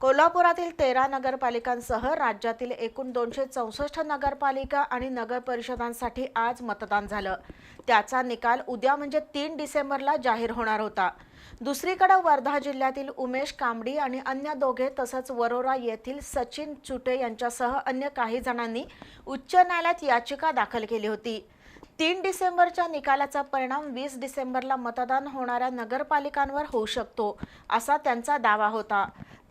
कोल्हापुरातील तेरा नगरपालिकांसह राज्यातील एकूण दोनशे चौसष्ट नगरपालिका आणि नगर परिषदांसाठी आज मतदान झालं. त्याचा निकाल उद्या म्हणजे तीन डिसेंबरला जाहीर होणार होता. दुसरीकडे वर्धा जिल्ह्यातील उमेश कांबडी आणि अन्य दोघे तसंच वरोरा येथील सचिन चुटे यांच्यासह अन्य काही जणांनी उच्च न्यायालयात याचिका दाखल केली होती. तीन डिसेंबरच्या निकालाचा परिणाम वीस डिसेंबरला मतदान होणाऱ्या नगरपालिकांवर होऊ शकतो असा त्यांचा दावा होता.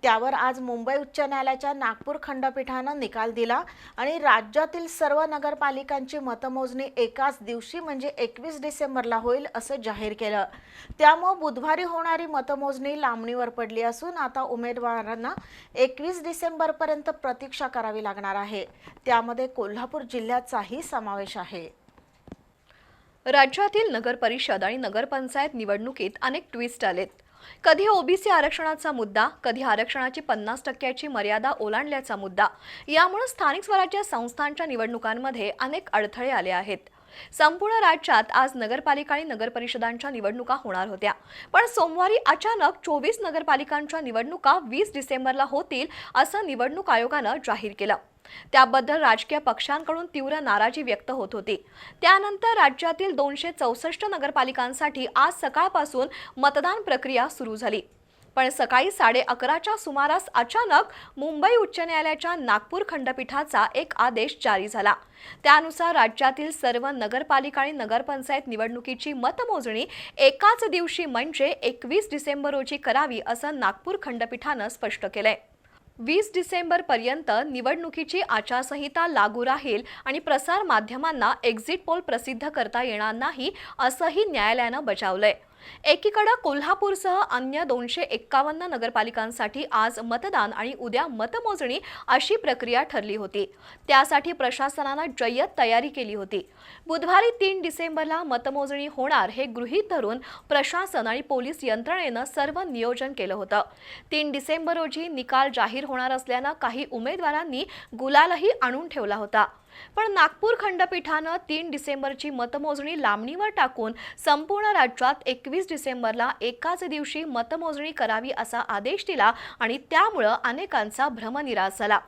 त्यावर आज मुंबई उच्च न्यायालयाच्या नागपूर खंडपीठानं निकाल दिला आणि राज्यातील सर्व नगरपालिकांची मतमोजणी एकाच दिवशी म्हणजे एकवीस डिसेंबरला होईल असं जाहीर केलं. त्यामुळं बुधवारी होणारी मतमोजणी लांबणीवर पडली असून आता उमेदवारांना एकवीस डिसेंबरपर्यंत प्रतीक्षा करावी लागणार आहे. त्यामध्ये कोल्हापूर जिल्ह्याचाही समावेश आहे. राज्यातील नगरपरिषद आणि नगरपंचायत निवडणुकीत अनेक ट्विस्ट आलेत. कधी ओबीसी आरक्षणाचा मुद्दा कधी आरक्षणाची पन्नास टक्क्याची मर्यादा ओलांडल्याचा मुद्दा. यामुळे स्थानिक स्वराज्य संस्थांच्या निवडणुकांमध्ये अनेक अडथळे आले आहेत. संपूर्ण राज्यात आज नगरपालिका आणि नगरपरिषदांच्या निवडणुका होणार होत्या. पण सोमवारी अचानक चोवीस नगरपालिकांच्या निवडणुका वीस डिसेंबरला होतील असं निवडणूक आयोगानं जाहीर केलं. त्याबद्दल राजकीय पक्षांकडून तीव्र नाराजी व्यक्त होत होती. त्यानंतर राज्यातील दोनशे चौसष्ट नगरपालिकांसाठी आज सकाळपासून मतदान प्रक्रिया सुरू झाली. पण सकाळी साडे अकराच्या सुमारास अचानक मुंबई उच्च न्यायालयाच्या नागपूर खंडपीठाचा एक आदेश जारी झाला. त्यानुसार राज्यातील सर्व नगरपालिका आणि नगरपंचायत निवडणुकीची मतमोजणी एकाच दिवशी म्हणजे एकवीस डिसेंबर रोजी करावी असं नागपूर खंडपीठानं स्पष्ट केलंय. वीस डिसेंबर पर्यंत निवडणुकीची आचारसंहिता लागू राहील आणि प्रसार माध्यमांना एक्झिट पोल प्रसिद्ध करता येणार नाही असंही न्यायालयानं बजावलंय. एकीकडे कोल्हापूरसह अन्य दोनशे एक्कावन्न नगरपालिकांसाठी आज मतदान आणि उद्या मतमोजणी अशी प्रक्रिया ठरली होती. त्यासाठी प्रशासनानं जय्यत तयारी केली होती. बुधवारी तीन डिसेंबरला मतमोजणी होणार हे गृहीत धरून प्रशासन आणि पोलीस यंत्रणेनं सर्व नियोजन केलं होतं. तीन डिसेंबर रोजी निकाल जाहीर होणार असल्यानं काही उमेदवारांनी गुलालही आणून ठेवला होता. पण नागपूर खंडपीठानं तीन डिसेंबरची मतमोजणी लांबणीवर टाकून संपूर्ण राज्यात एकवीस डिसेंबरला एकाच दिवशी मतमोजणी करावी असा आदेश दिला आणि त्यामुळं अनेकांचा भ्रमनिराश झाला.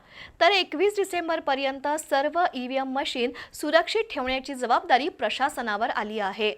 तर एकवीस डिसेंबरपर्यंत सर्व ईव्हीएम मशीन सुरक्षित ठेवण्याची जबाबदारी प्रशासनावर आली आहे.